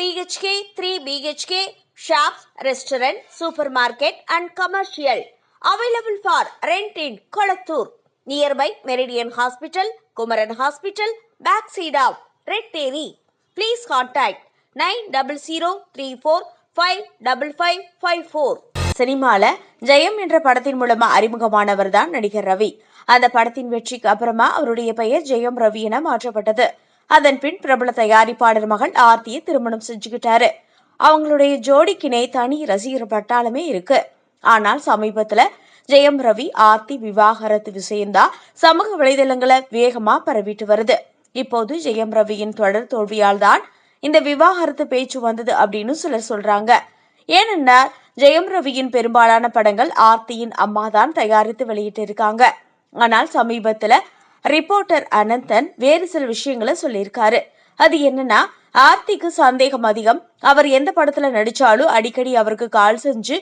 BHK three BHK shops restaurant super market and commercial available for rent in Kolathur nearby Meridian hospital Kumaran hospital back சீடாவ் ரெட் தேரி please contact nine double zero three four five double five five four சினிமாவில் ஜெயம் என்ற படத்தின் மூலமாக அறிமுகமானவர் தான் நடிகர் ரவி அந்த படத்தின் வெற்றிக்கு அப்புறமா அவருடைய பெயர் ஜெயம் ரவி என மாற்றப்பட்டது அதன் பின் பிரபல தயாரிப்பாளர் மகள் ஆர்த்தியை திருமணம் செஞ்சுக்கிட்டாரு. அவங்களுடைய ஜோடிக்கினே தனி ரசிகர் பட்டாளமே இருக்கு. ஆனால் சமீபத்துல ஜெயம் ரவி ஆர்த்தி விவாகரத்து விஷயம்தான் சமூக வலைதளங்களை வேகமா பரவிட்டு வருது. இப்போது ஜெயம் ரவியின் தொடர் தோல்வியால் தான் இந்த விவாகரத்து பேச்சு வந்தது அப்படின்னு சிலர் சொல்றாங்க. ஏனென்றால் ஜெயம் ரவியின் பெரும்பாலான படங்கள் ஆர்த்தியின் அம்மா தான் தயாரித்து வெளியிட்டு இருக்காங்க ஆனால் சமீபத்துல ரிப்போர்ட்டர் அனந்தன் வேறு சில விஷயங்களை சொல்லியிருக்காரு. அது என்னன்னா ஆர்த்திக்கு சந்தேகம் அதிகம். அவர் எந்த படத்துல நடிச்சாலும் அடிக்கடி அவருக்கு கால் செஞ்சு